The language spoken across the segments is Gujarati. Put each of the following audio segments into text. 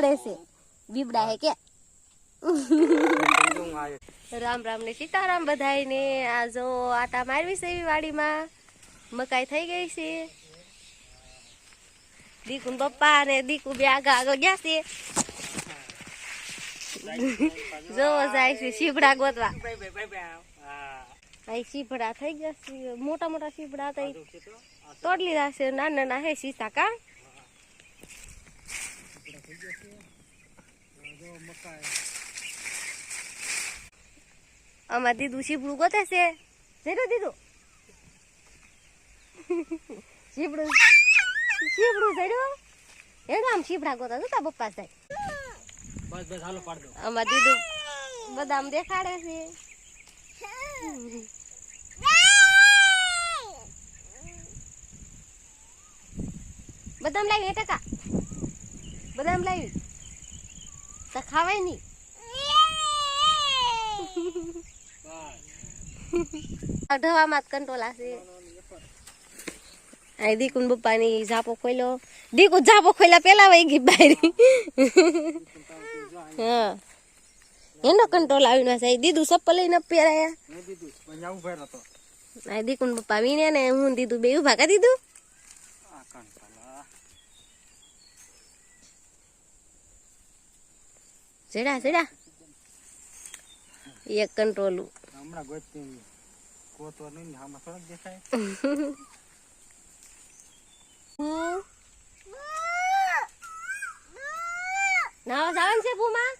દેખાડે છે. બીબડા હે કે? રામ રામ ને સીતારામ બધાયને. આ જો આટા મારવી છે એવી વાડીમાં. મકાઈ થઈ ગઈ છે. દીકુ પપ્પા ને દીકુ બે આગળ આગળ ગયા છે. જોવો જાય છે શીપડા ગોતવા. અહીં શીપડા થઈ ગયા છે. મોટા મોટા શીપડા તોડ લીધા છે નાના નાના હે સીતા કા? આમાં દીધું શીપડું ગોતે છે જેનું દીધું શીપડું શીપડું જડ્યું એનું આમ શીપડા ગોતા જોતા પપ્પા સાહેબ બસ બસ હાલો પાડ દો આમાં દીધું બદામ દેખાડે છે બદામ લાવી એ ટકા બદામ લાવી. તો ખાવાય નહીં. ઢવામાં જ કંટ્રોલ છે આ દીકુન બપ્પાની ઝાપો ખોલ્યો દીકુ ઝાપો ખોલ્યા પેલા વહી ગઈ બહાર હા. એનો કંટ્રોલ આવીને સાહેબ દીધું ચપ્પલ લઈને પહેરાયા. દીકુન પપ્પા વીણ્યા ને હું દીધું બે ઊભા કરી દીધું આ કંટાળા ચડ્યા ચડ્યા એક કંટ્રોલ. હમણાં ગોતી ગોતો નહીં આમાં થોડાક દેખાય. નાવા સાવન છે ભૂમા?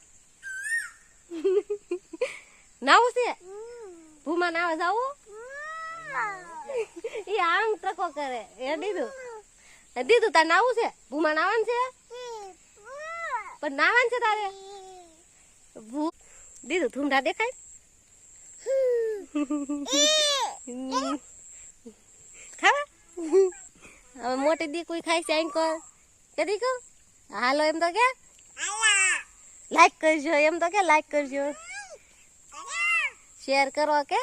નાવું છે? ભૂમા નાવા જાવું એ આમ ટકો કરે. એ દીધું. દીધું તાર નાવું છે? ભૂમા નાવાનું છે? પણ નાવાનું છે તારે? ભૂ દીધું થુમડા દેખાય ખાવા હવે મોટી દી કોઈ ખાય છે એન્કર કે દીકો હાલો એમ તો કે લાઈક કરજો એમ તો કે લાઈક કરજો શેર કરો કે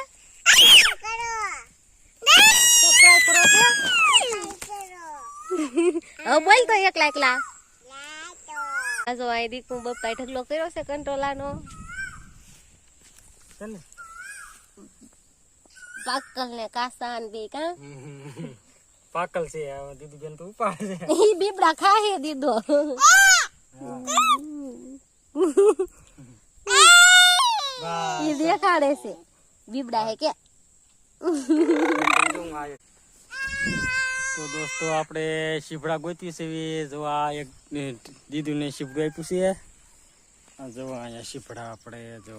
કરો કે હવે બોલ તો એકલા એકલા આ જો આ દીકુ બપ્પાએ ઢગલો કર્યો છે કંટ્રોલાનો ચાલ ને પાકલ ને કાસાન બે કા પાકલ છે આ દીદી બેન તો ઉપાડે છે ઈ બીબડા ખાહે દીધો બસ ઈ દેખાડે છે બીબડા હે કે તો દોસ્તો, આપણે શીપડા ગોતી છે જો આ એક દીદું ને શીપડું આપ્યું છે. આ જો અહીંયા શીપડા આપણે જો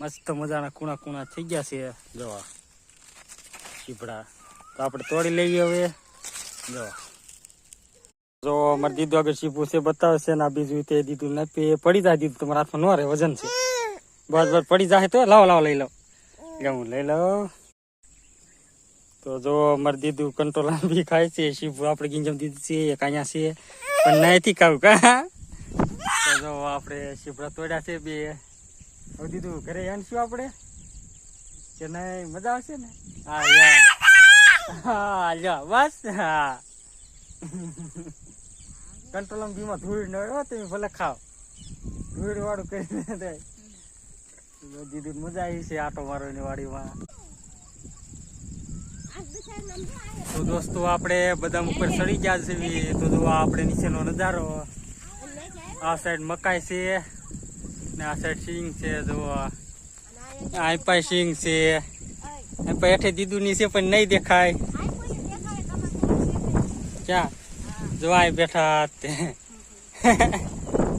મસ્ત મજાના કુણા કુણા થઈ ગયા છે, જો શીપડા તો આપણે તોડી લઈએ હવે, જો. જો અમારે દીધું આગળ શીપું છે, બતાવે છે ને બીજું તે દીધું ને પડી જાય દીધું તમારા હાથમાં ન રહે વજન છે. બસ બસ, પડી જાય તો લાવો લાવો, લઈ લો. લે હું લઈ લઉં તો જો અમારે દીધું કંટ્રોલ બી ખાય છે શીપુ આપણે ગીંજમ દીધું છે, એક અહીંયા છે, પણ નહીંથી ખાવું કા? તો જો આપણે શીપડા તોડ્યા છે બે. હવે દીધું ઘરે આનશું આપણે? કે નહીં? મજા આવશે ને? હા હા, લ્યો, બસ. હા. કંટ્રોલ બીમાં ધૂળ ન તમે ભલે ખાઓ. ધૂળ વાળું કરીને દે. દીદી મજા આવી છે આટો મારવાની વાડીમાં. તો દોસ્તો, આપણે બધા ઉપર ચડી ગયા છે તો જો આપણે નીચેનો નજારો. આ સાઈડ મકાઈ છે ને આ સાઈડ સિંગ છે, જો આ. પાય સિંગ છે. એ પાય હેઠે દીદું ની છે પણ નહીં દેખાય. ક્યાં? જો આ બેઠા તે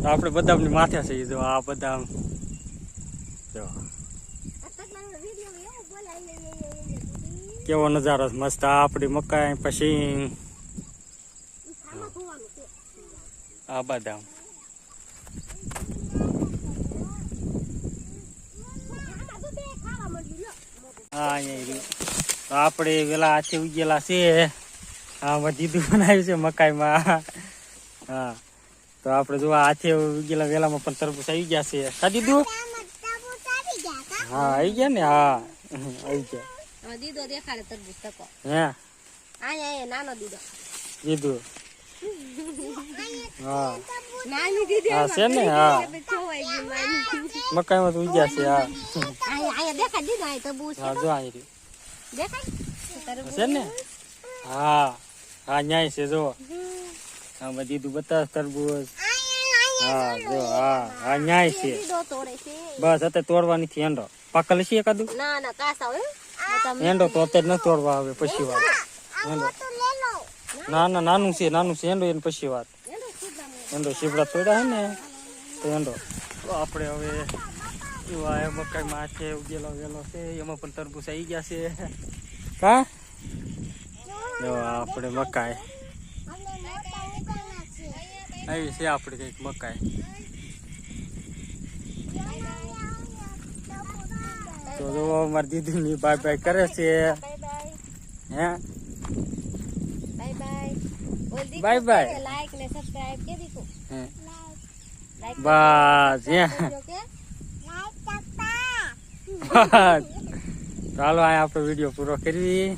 આપણે બદામની માથે છે, જો આ બદામ. જો. કેવો નજારો મસ્ત આપણી મકાઈ પછી આ બદામ. હા. તો આપણે પેલા હાથે ઉગેલા છે આમાં દીધું બનાવ્યું છે મકાઈમાં. હા. તો આપણે જો હાથે ઉગેલા વેલામાં પણ તરબૂચ આવી ગયા છે કા? દીધું હા આવી ગયા ને? હા આવી ગયા. દીધો દેખાડે તરબૂચ તકો હે? આયા એ નાનો દીદો. દીદો. હા. નાની દીદી હા છે ને? હા. મકાઈ માં તો ઉગ્યા છે હા. આયા આયા દેખાય દીદો આયા તરબૂચ છે હા જો આ રહ્યું. દેખાય? છે ને? હા. હા ન્યાય છે જો. આમાં દીધું બતાવ તરબૂચ હા જો હા. હા ન્યાય છે. છે. બસ અત્યારે તોડવાની થી એંડો પાકલ છે એકાદું. ના ના કાસા હોય એંડો તો અત્યારે ન તોડવા આવે પછી વાત. એંડો. ના ના નાનું છે નાનું છે એંડો એને પછી વાત. એંડો શીપડા તોડ્યા હે ને તો એંડો. આપણે હવે આ મકાઈમાં છે ઉગેલો વેલો છે એમાં પણ તરબૂચ આવી ગયા છે. હા આપણે મકાઈ. આવી છે આપણે કંઈક મકાઈ. તો જો મારી દીદીની બાય બાય કરે છે. હે? Bye bye. બાય બાય હે. બસ. હે ચાલો આ આપણો વીડિયો પૂરો કરવી